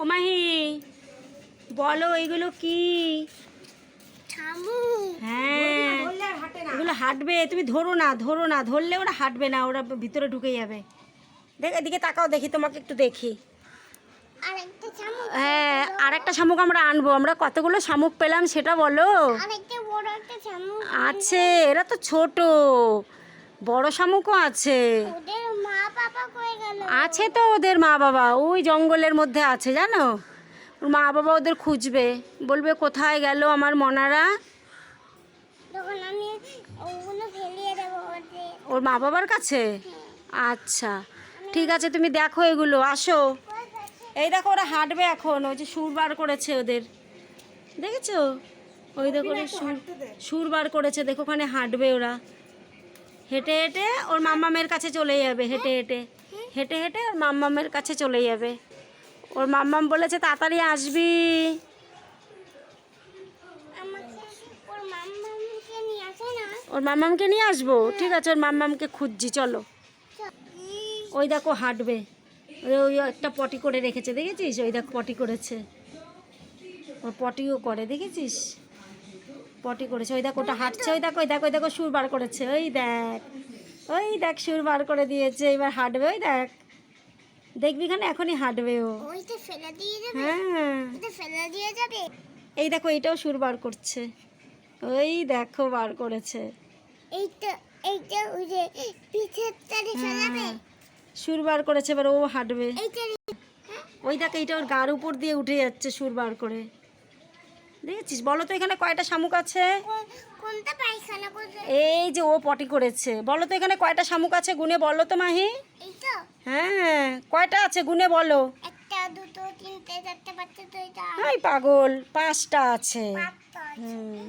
ও মাহি বলো এগুলো কি? হ্যাঁ এগুলো হাঁটবে তুমি ধরো না ধরো না ধরলে ওরা হাঁটবে না ওরা ভিতরে ঢুকে যাবে। দেখ এদিকে তাকাও দেখি তোমাকে একটু দেখি। হ্যাঁ আর একটা শামুক আমরা আনব আমরা কতগুলো শামুক পেলাম সেটা বলো। আছে এরা তো ছোট। বড় শামুকও আছে। ওদের মা বাবা কই গেল? আছে তো ওদের মা বাবা ওই জঙ্গলের মধ্যে আছে জানো? ওর মা বাবা ওদের খুঁজবে বলবে কোথায় গেল আমার মনারা? তখন আমি ওগুলো ফেলিয়ে দেবো ওদের। ওর মা বাবার কাছে আচ্ছা ঠিক আছে তুমি দেখো এগুলো আসো। এই দেখো ওরা হাঁটবে এখন ওই যে সুর বার করেছে ওদের। দেখেছ? ওই দেখো সুর সুর বার করেছে দেখো ওখানে হাঁটবে ওরা। হেঁটে হেঁটে ওর মাম্মামের কাছে চলে যাবে, হেঁটে হেঁটে। হেঁটে হেঁটে ওর মাম্মামের কাছে চলে যাবে। ওর মাম্মাম বলেছে, তাড়াতাড়ি আসবি। ওর মাম্মামকে নিয়ে আসব? ঠিক আছে, ওর মাম্মামকে খুঁজছি, চলো। ওই দেখো হাঁটবে। ওই একটা পটি করে রেখেছে, দেখেছিস? ওই দেখো পটি করেছে। ওর পটিও করে, দেখেছিস? পটি করেছে। ওই দেখো ওটা হাঁটছে ওই দেখো ওই দেখো ওই দেখো সুর বার করেছে। ওই দেখ ওই দেখ সুর বার করে দিয়েছে এবার হাঁটবে ওই দেখ। দেখবি খানে এখনই হাঁটবে ও। হ্যাঁ। এই দেখো এইটাও সুর বার করছে। ওই দেখো বার করেছে। এইটা এইটা ওই যে পিঠের তারে ফেলাবে? হ্যাঁ। সুর বার করেছে এবার ও হাঁটবে। ওই দেখ এইটা ওর গার উপর দিয়ে উঠে যাচ্ছে সুর বার করে। দেখেছিস? বলো তো এখানে কয়টা শামুক আছে? এই যে ও পটি করেছে। বলো তো এখানে কয়টা শামুক আছে গুনে বলো তো মাহি। হ্যাঁ কয়টা আছে গুনে বলো। পাগল পাঁচটা আছে। হুম।